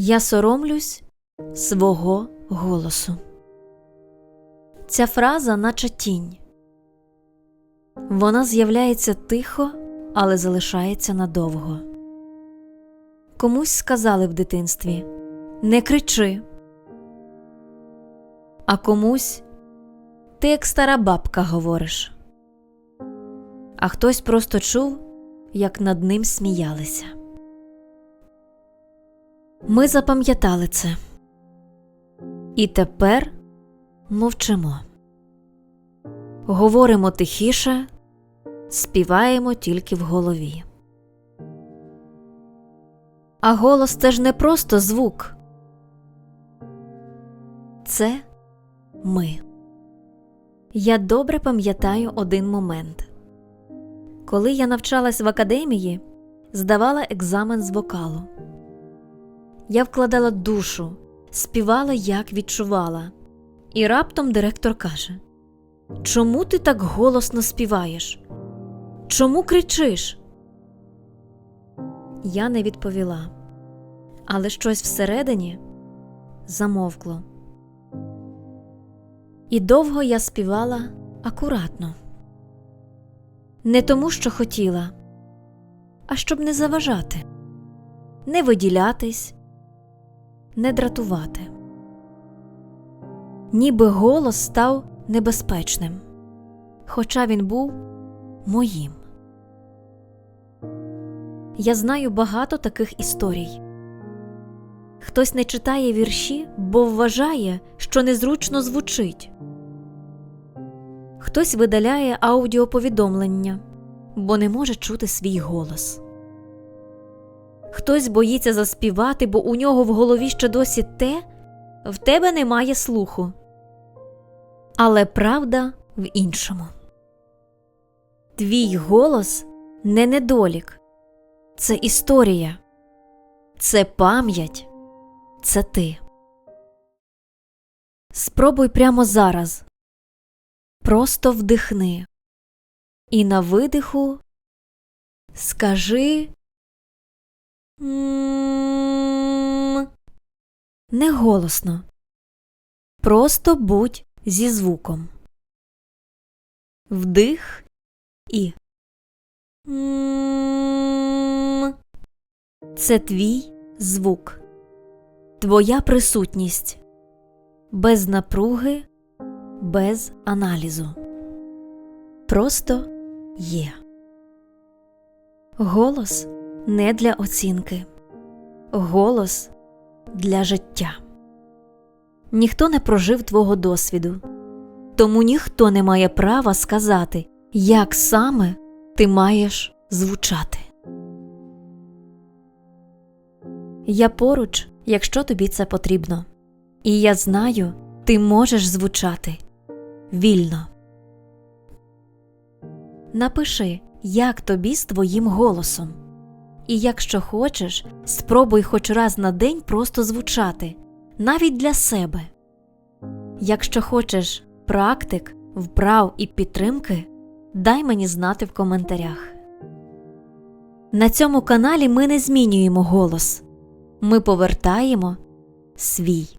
Я соромлюсь свого голосу. Ця фраза, наче тінь. Вона з'являється тихо, але залишається надовго. Комусь сказали в дитинстві Не кричи. А комусь ти як стара бабка говориш. А хтось просто чув, як над ним сміялися. Ми запам'ятали це. І тепер мовчимо. Говоримо тихіше, співаємо тільки в голові. А голос це ж не просто звук. Це ми. Я добре пам'ятаю один момент. Коли я навчалась в академії, здавала екзамен з вокалу. Я вкладала душу, співала, як відчувала. І раптом директор каже: Чому ти так голосно співаєш? Чому кричиш? Я не відповіла, але щось всередині замовкло. І довго я співала акуратно. Не тому, що хотіла, а щоб не заважати, не виділятись, не дратувати. Ніби голос став небезпечним, хоча він був моїм. Я знаю багато таких історій. Хтось не читає вірші, бо вважає, що незручно звучить. Хтось видаляє аудіоповідомлення, бо не може чути свій голос. Хтось боїться заспівати, бо у нього в голові ще досі те, в тебе немає слуху. Але правда в іншому. Твій голос не недолік, це історія, це пам'ять, це ти. Спробуй прямо зараз. Просто вдихни. І на видиху скажи Не голосно. Просто будь зі звуком. Вдих і це твій звук, твоя присутність без напруги, без аналізу. Просто є. Голос не для оцінки, голос для життя. Ніхто не прожив твого досвіду, тому ніхто не має права сказати, як саме ти маєш звучати. Я поруч, якщо тобі це потрібно, і я знаю, ти можеш звучати вільно. Напиши, як тобі з твоїм голосом. І якщо хочеш, спробуй хоч раз на день просто звучати, навіть для себе. Якщо хочеш практик, вправ і підтримки, дай мені знати в коментарях. На цьому каналі ми не змінюємо голос, ми повертаємо свій.